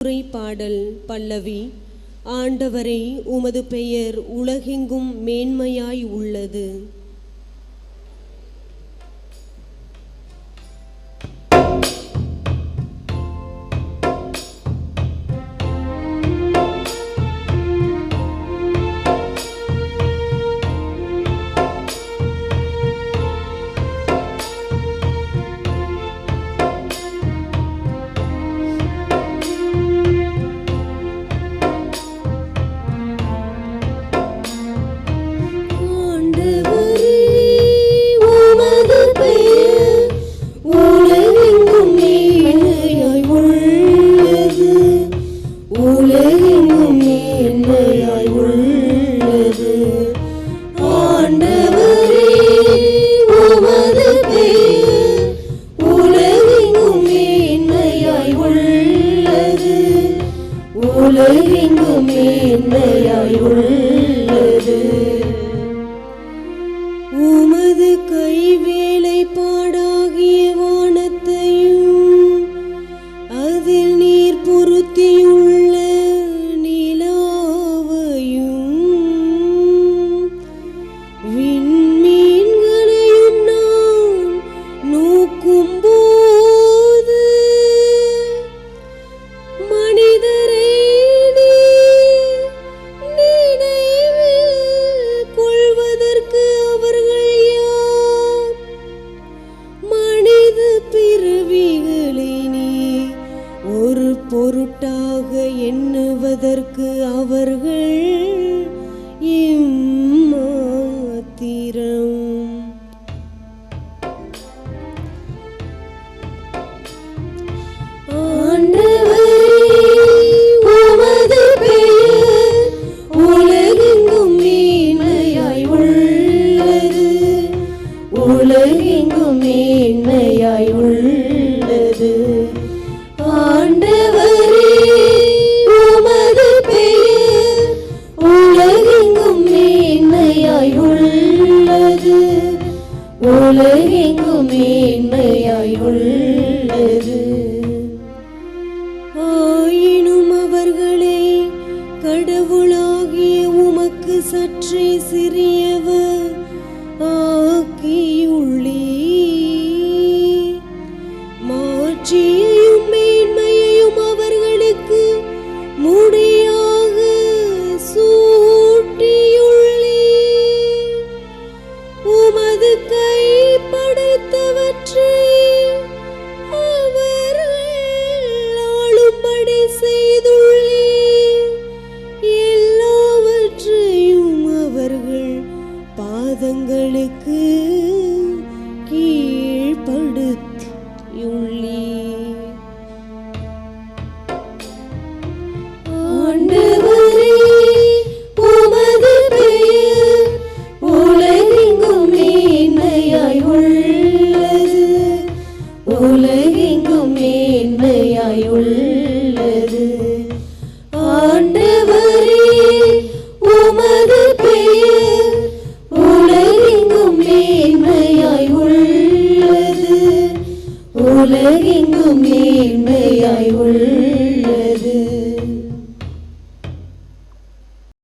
பாடல் பல்லவி ஆண்டவரே உமது பெயர் உலகெங்கும் மேன்மையாய் உள்ளது. ஆண்டவரே உமது பெயர் உலகெங்கும் மேன்மையாய் உள்ளது. உலகெங்கும் மேன்மையாய் உள்ளது மனித ஒரு பொருட்டாக எண்ணுவதற்கு அவர்கள் இம் உலகெங்கும் மேன்மையாய் உள்ளது. ஆண்டவரே உமது பெயர் உலகெங்கும் மேன்மையாய் உள்ளது. உலகெங்கும் மேன்மையாய் உள்ளது. ஆயினும் அவர்களே கடவுளாகிய உமக்கு சற்றே சிறியவர் ஆளும்படி எல்லாவற்றையும் அவர்கள் பாதங்களுக்கு ഉലകെങ്ങും മേന്മയായി ഉള്ള